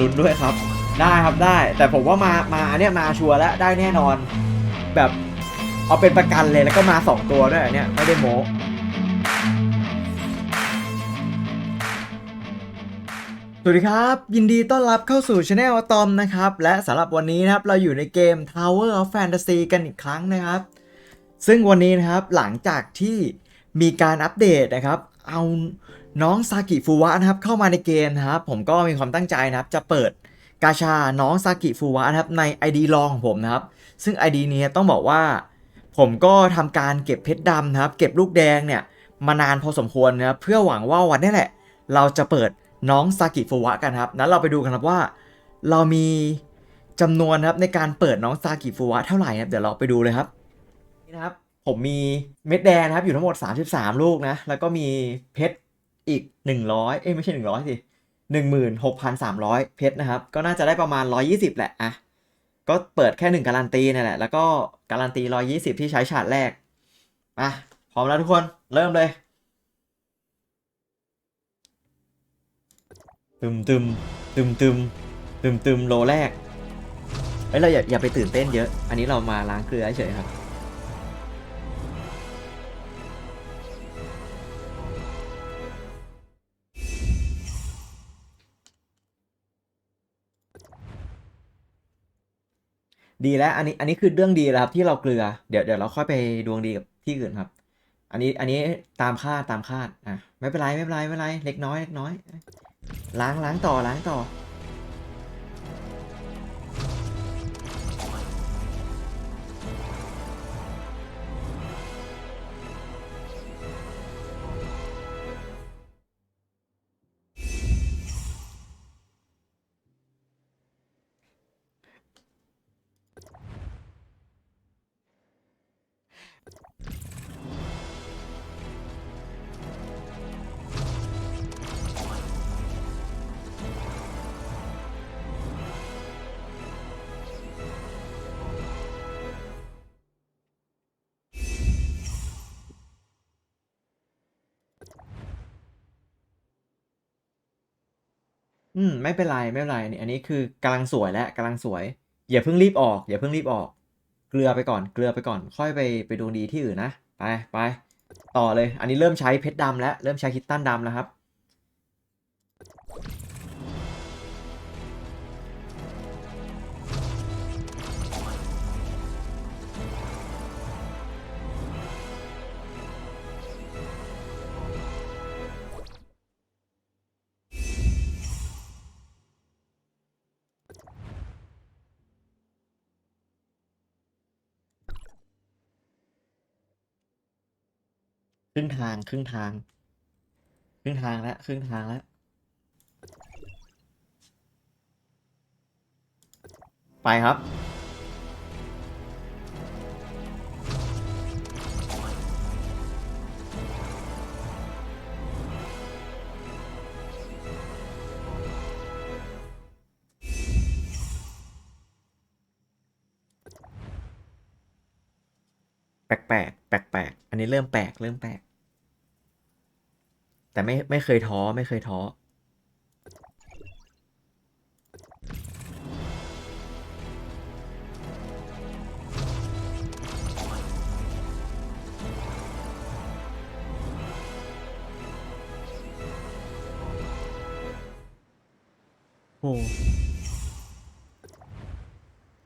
ลุ้นด้วยครับ ได้ครับได้ แต่ผมว่ามามาอันเนี้ยมาชัวร์แล้วได้แน่นอน แบบเอาเป็นประกันเลยแล้วก็มาสองตัวด้วยอันเนี้ยไม่ได้โม้สวัสดีครับ ยินดีต้อนรับเข้าสู่ช anel อะตอมนะครับ และสำหรับวันนี้นะครับเราอยู่ในเกม Tower of Fantasy กันอีกครั้งนะครับ ซึ่งวันนี้นะครับหลังจากที่มีการอัปเดตนะครับ เอา น้องซากิฟูวะนะครับเข้ามาในเกมนะครับผมก็มีความตั้งใจนะครับจะเปิดกาชาน้องซากิฟูวะนะครับใน ID รองของผมนะครับ ซึ่ง ID นี้ต้องบอกว่า ผมก็ทำการเก็บเพชรดำนะครับ เก็บลูกแดงเนี่ยมานานพอสมควรนะครับเพื่อหวังว่าวันนี้แหละ เราจะเปิดน้องซากิฟูวะกันครับนั้นเราไปดูกันครับว่า เรามีจำนวนนะครับในการเปิดน้องซากิฟูวะเท่าไหร่ครับเดี๋ยวเราไปดูเลยครับนี่นะครับผมมีเม็ดแดงนะครับอยู่ทั้งหมด 33 ลูกนะแล้วก็มีเพชร อีก 100 เอ้ยไม่ใช่ 100สิ16,300 เพชรนะครับ ก็น่าจะได้ประมาณ 120 แหละอะก็เปิดแค่ 1 การันตีนี่แหละ แล้วก็การันตี 120 ที่ใช้ฉาดแรกอะพร้อมแล้วทุกคนเริ่มเลย ตึมตึมตึมตึมตึมตึมโลแรกเอ้ยเราอย่าอย่าไปตื่นเต้นเยอะ อันนี้เรามาล้างเกลือเฉยครับ ดีแล้วอันนี้อันนี้คือเรื่องดีแล้วครับที่เราเกลือเดี๋ยวเดี๋ยวเราค่อยไปดวงดีกับที่อื่นครับ อันนี้อันนี้ตามคาดตามคาดอะไม่เป็นไรไม่เป็นไรไม่เป็นไรเล็กน้อยเล็กน้อย ล้างล้างต่อล้างต่อ อืม ไม่เป็นไรไม่เป็นไรนี่อันนี้คือกำลังสวยแล้วกำลังสวย อย่าเพิ่งรีบออก อย่าเพิ่งรีบออก เกลือไปก่อนเกลือไปก่อน ค่อยไปไปดวงดีที่อื่นนะไปไปต่อเลย อันนี้เริ่มใช้เพชรดำแล้วเริ่มใช้คิตตันดำแล้วครับ รึ่งทางครึ่งทาง ครึ่งทางแล้วครึ่งทางแล้ว ไปครับ แปลกแปลกแปลกแปลกอันนี้เริ่มแปลกเริ่มแปลก แต่ไม่ไม่เคยท้อไม่เคยท้อโอ้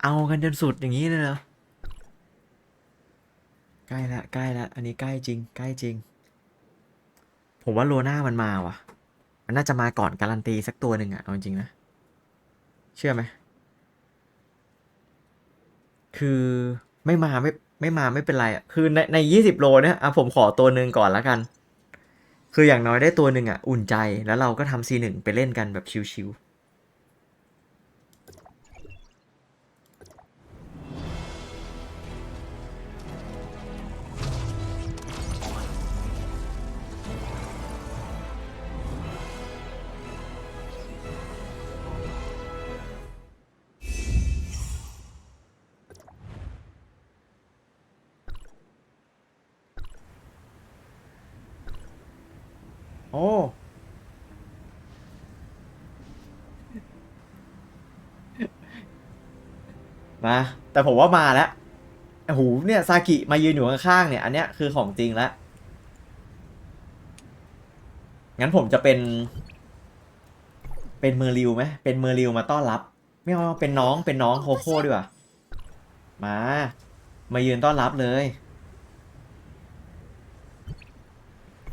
เอากันจนสุดอย่างนี้เลยเหรอ ใกล้ละใกล้ละ อันนี้ใกล้จริง ใกล้จริง ผมว่าโลน่ามันมาว่ะ มันน่าจะมาก่อนการันตีสักตัวหนึ่งอะเอาจริงนะ เชื่อไหม คือไม่มาไม่ไม่มาไม่เป็นไรอะคือในในยี่สิบโลเนี่ยอะผมขอตัวหนึ่งก่อนละกัน คืออย่างน้อยได้ตัวหนึ่งอะอุ่นใจแล้วเราก็ทำซีหนึ่งไปเล่นกันแบบชิวๆ โอ้มาแต่ผมว่ามาแล้วโอ้โหเนี่ยซากิมายืนอยู่ข้างๆเนี่ย อันเนี้ยคือของจริงแล้วงั้นผมจะเป็น เป็นเมอร์ริวไหมเป็นเมอร์ริวมาต้อนรับ ไม่เอาเป็นน้องเป็นน้องโคโค่ดีกว่ามา มายืนต้อนรับเลย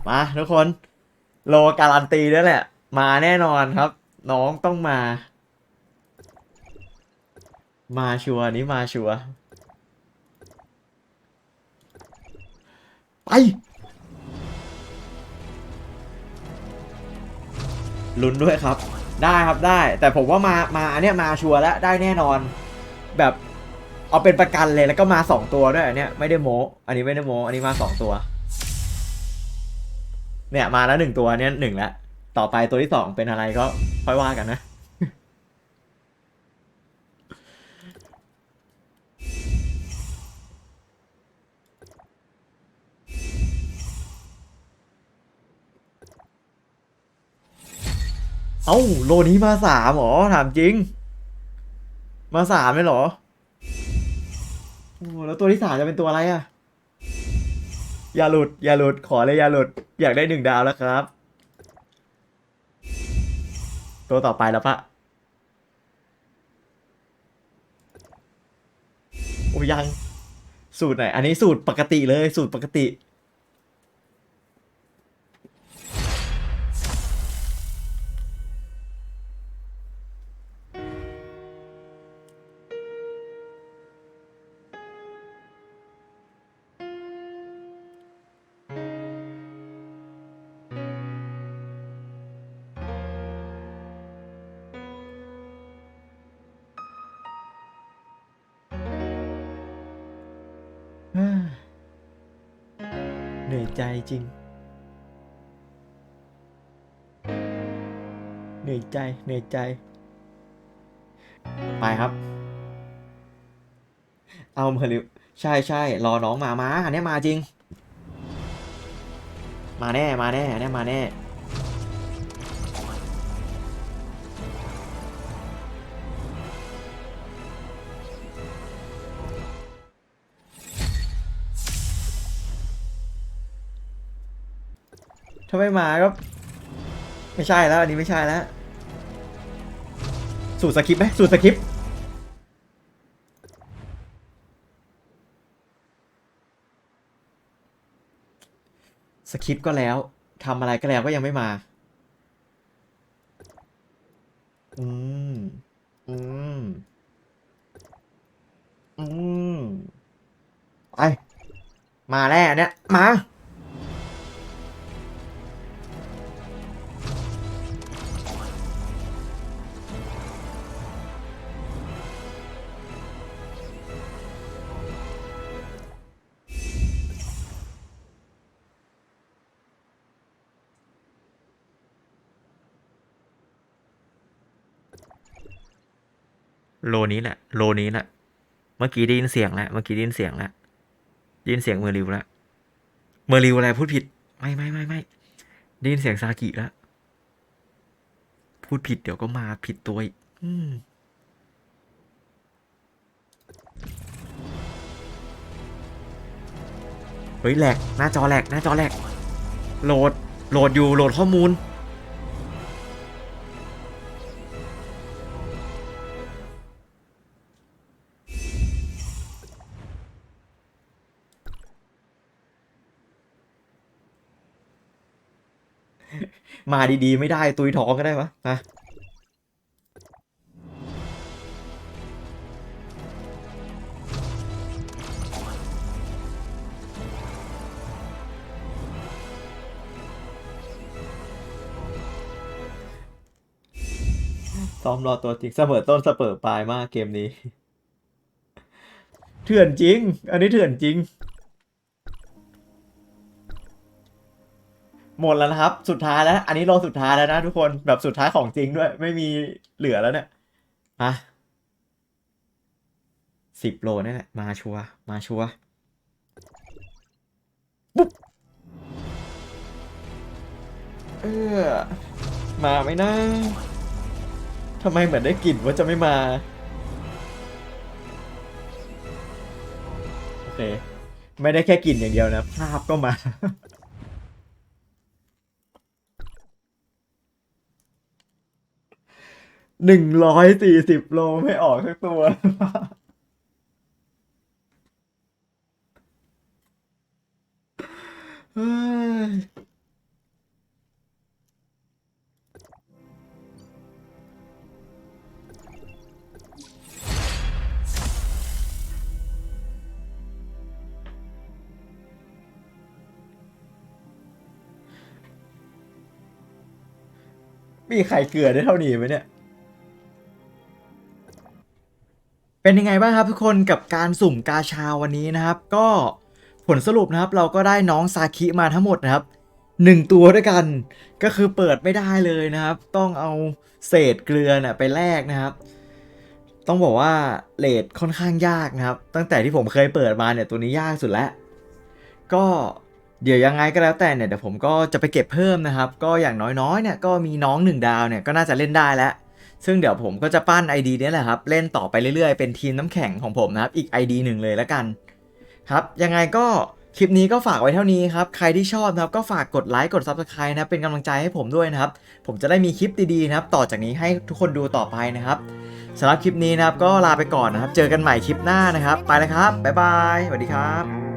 มาทุกคน โลการันตีด้วยแหละ มาแน่นอนครับ น้องต้องมา มาชัวร์นี้มาชัวร์ไปลุ้นด้วยครับ ได้ครับได้ แต่ผมว่ามามาอันเนี้ยมาชัวร์แล้วได้แน่นอน แบบเอาเป็นประกันเลยแล้วก็มาสองตัวด้วยอันเนี้ยไม่ได้โมอันนี้ไม่ได้โมอันนี้มาสองตัว เนี่ยมาแล้วหนึ่งตัวเนี้ยหนึ่งแล้วต่อไปตัวที่สองเป็นอะไรก็ค่อยว่ากันนะเอ้าโลนี้มาสามเหรอ ถามจริง มาสามเลยเหรอโอ้แล้วตัวที่สามจะเป็นตัวอะไรอะ อย่าหลุด อย่าหลุด ขอเลยอย่าหลุด อยากได้หนึ่งดาวแล้วครับ ตัวต่อไปแล้วปะโอ้ยัง สูตรไหน อันนี้สูตรปกติเลย สูตรปกติ เหนื่อยใจจริง เหนื่อยใจ เหนื่อยใจ ไปครับ เอามาเร็วใช่ใช่รอน้องมามาอันนี้มาจริง มาแน่ มาแน่อันนี้มาแน่ ถ้าไม่มาก็ไม่ใช่แล้ว อันนี้ไม่ใช่แล้ว สูตรสคริปไหมสูตรสคริปสคริปก็แล้วทำอะไรก็แล้วก็ยังไม่มา อืม อืม อืม ไป มาแน่อันเนี้ยมา โลนี้แหละ โลนี้แหละ เมื่อกี้ได้ยินเสียงแล้ว เมื่อกี้ได้ยินเสียงแล้วได้ยินเสียงเมอร์ริวแล้ว เมอร์ริวอะไรพูดผิด ไม่ไม่ไม่ไม่ได้ยินเสียงซากิแล้ว พูดผิดเดี๋ยวก็มาผิดตัวอีกอืมเฮ้ยแหลกหน้าจอแหลกหน้าจอแหลกโหลด โหลดอยู่ โหลดข้อมูล มาดีๆ ไม่ได้ตุยท้องก็ได้ปะนะซ้อมรอตัวจริงเสมอต้นเสมอปลายมากเกมนี้ เถื่อนจริง อันนี้เถื่อนจริง หมดแล้วนะครับ สุดท้ายแล้ว อันนี้โลสุดท้ายแล้วนะทุกคนแบบสุดท้ายของจริงด้วย ไม่มีเหลือแล้วเนี่ยฮะสิบโลนี่แหละมาชัวมาชัวปุ๊บเออมาไหมนะทำไมเหมือนได้กลิ่นว่าจะไม่มาโอเคไม่ได้แค่กลิ่นอย่างเดียวนะ ภาพก็มา หนึ่งร้อยสี่สิบโลไม่ออกสักตัว เฮ้ย มีใครเกลือได้เท่านี้ไหมเนี่ย เป็นยังไงบ้างครับทุกคนกับการสุ่มกาชาวันนี้นะครับ ก็ผลสรุปนะครับเราก็ได้น้องซาคิมาทั้งหมดนะครับหนึ่งตัวด้วยกัน ก็คือเปิดไม่ได้เลยนะครับ ต้องเอาเศษเกลือนี่ยไปแลกนะครับ ต้องบอกว่าเลดค่อนข้างยากนะครับ ตั้งแต่ที่ผมเคยเปิดมาเนี่ยตัวนี้ยากสุดแล้วก็เดี๋ยวยังไงก็แล้วแต่เนี่ยเดี๋ยวผมก็จะไปเก็บเพิ่มนะครับ ก็อย่างน้อยๆเนี่ยก็มีน้องหนึ่งดาวเนี่ยก็น่าจะเล่นได้แล้ว ซึ่งเดี๋ยวผมก็จะปั้น ID เนี้ยแหละครับ เล่นต่อไปเรื่อยๆ เป็นทีมน้ำแข็งของผมนะครับ อีก ID หนึ่งเลยแล้วกัน ครับ ยังไงก็คลิปนี้ก็ฝากไว้เท่านี้ครับ ใครที่ชอบนะครับก็ฝากกดไลค์กด Subscribe นะเป็นกำลังใจให้ผมด้วยนะครับ ผมจะได้มีคลิปดีๆนะครับ ต่อจากนี้ให้ทุกคนดูต่อไปนะครับสำหรับคลิปนี้นะครับก็ลาไปก่อนนะครับ เจอกันใหม่คลิปหน้านะครับ ไปแล้วครับบ๊ายบายสวัสดีครับ